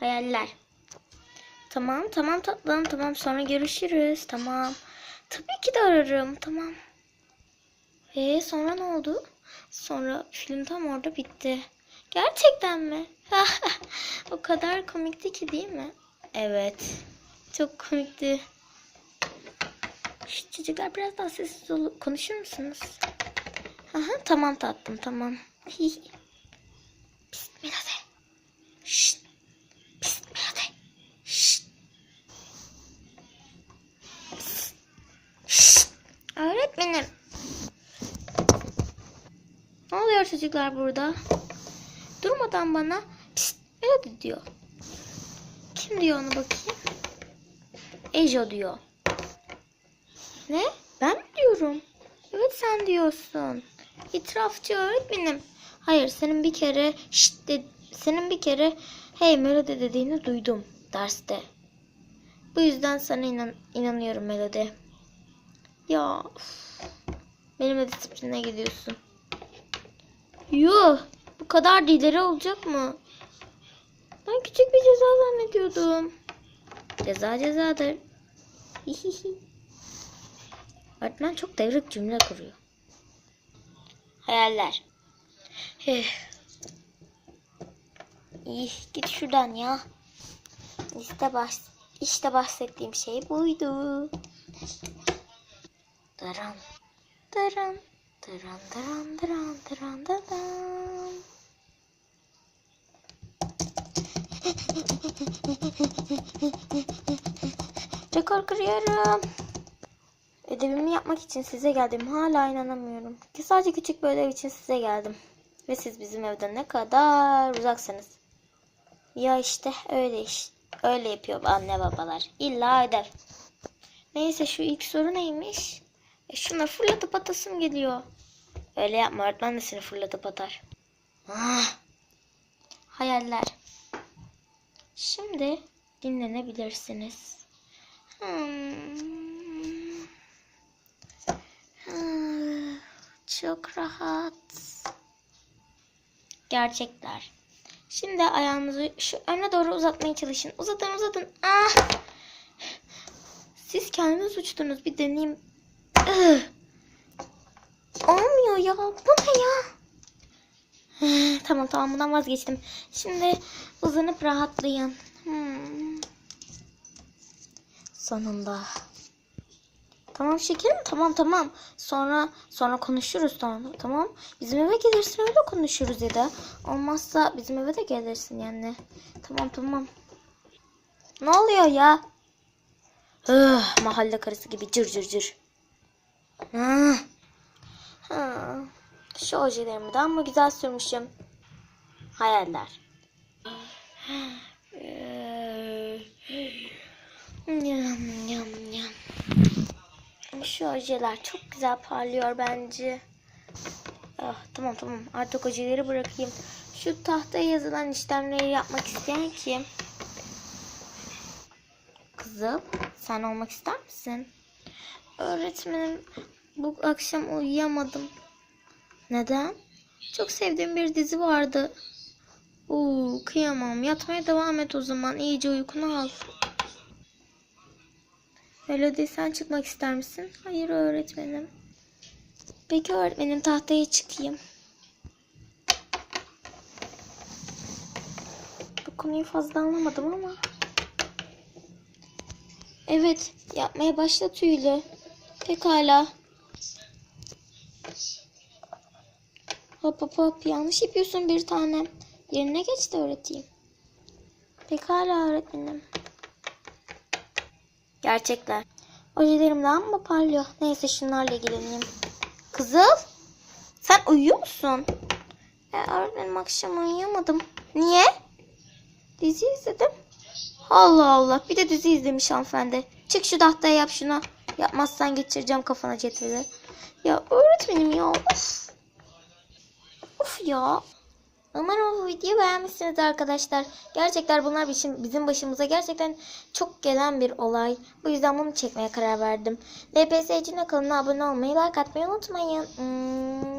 Hayaller. Tamam tamam tatlım tamam sonra görüşürüz tamam. Tabii ki de ararım tamam. Ee sonra ne oldu? Sonra film tam orada bitti. Gerçekten mi? o kadar komikti ki değil mi? Evet. Çok komikti. Şşt, çocuklar biraz daha sessiz ol konuşur musunuz? Aha, tamam tatlım tamam. Pist Melode. Şşt. Pist Melode. Şşt. Pist. Şşt. Öğretmenim. Ne oluyor çocuklar burada? Durmadan bana pist Melode diyor. Kim diyor onu bakayım? Ejo diyor. Ne? Ben mi diyorum? Evet sen diyorsun. İtirafçı öğretmenim. Hayır senin bir kere de, senin bir kere hey Melody dediğini duydum derste. Bu yüzden sana inan, inanıyorum Melody. Ya üf. Benimle disipline gidiyorsun. Yuh bu kadar ileri olacak mı? Ben küçük bir ceza zannediyordum. Ceza cezadır. Öğretmen çok devrik cümle kuruyor. Hayaller. Heh. İyi git şuradan ya. İşte baş, işte bahsettiğim şey buydu. Daran. Daran. Daran daran daran daran daran. Rekor kırıyorum. Ödevimi yapmak için size geldim. Hala inanamıyorum. Ki sadece küçük bir ödev için size geldim. Ve siz bizim evden ne kadar uzaksınız. Ya işte öyle iş. Öyle yapıyor anne babalar. İlla ödev. Neyse şu ilk soru neymiş? E şuna fırlatıp atasım geliyor. Öyle yapma öğretmen de seni fırlatıp atar. Ah. Hayaller. Şimdi dinlenebilirsiniz. Hmm. Çok rahat. Gerçekler. Şimdi ayağınızı şu öne doğru uzatmaya çalışın. Uzatın uzatın. Ah! Siz kendiniz uçtunuz. Bir deneyeyim. Olmuyor ya. Bu ne ya? Tamam tamam bundan vazgeçtim. Şimdi uzanıp rahatlayın. Hmm. Sonunda. Tamam şekerim tamam tamam. Sonra sonra konuşuruz sonra tamam. Bizim eve gelirsin öyle konuşuruz ya da. Olmazsa bizim eve de gelirsin yani. Tamam tamam. Ne oluyor ya? Öh, mahalle karısı gibi cır cır cır. Şu ojelerimi de ama güzel sürmüşüm. Hayaller. Yam yam yam. Şu ojeler çok güzel parlıyor bence. Ah, tamam tamam artık ojeleri bırakayım. Şu tahtaya yazılan işlemleri yapmak isteyen kim? Kızım sen olmak ister misin? Öğretmenim bu akşam uyuyamadım. Neden? Çok sevdiğim bir dizi vardı. Oo, kıyamam. Yatmaya devam et o zaman. İyice uykunu al. Melody sen çıkmak ister misin? Hayır öğretmenim. Peki öğretmenim tahtaya çıkayım. Bu konuyu fazla anlamadım ama. Evet yapmaya başla tüylü. Pekala. Hop hop hop yanlış yapıyorsun bir tanem. Yerine geç de öğreteyim. Pekala öğretmenim. Gerçekler. Ojelerim mı parlıyor? Neyse şunlarla ilgileneyim. Kızıl. Sen uyuyor musun? E, öğretmenim akşam uyuyamadım. Niye? Dizi izledim. Allah Allah. Bir de dizi izlemiş hanımefendi. Çık şu tahtaya yap şunu. Yapmazsan geçireceğim kafana cetveli. Ya öğretmenim ya. Of. Of ya. Umarım bu videoyu beğenmişsiniz arkadaşlar. Gerçekten bunlar bizim, bizim başımıza gerçekten çok gelen bir olay. Bu yüzden bunu çekmeye karar verdim. LPS için kanalına abone olmayı, like atmayı unutmayın. Hmm.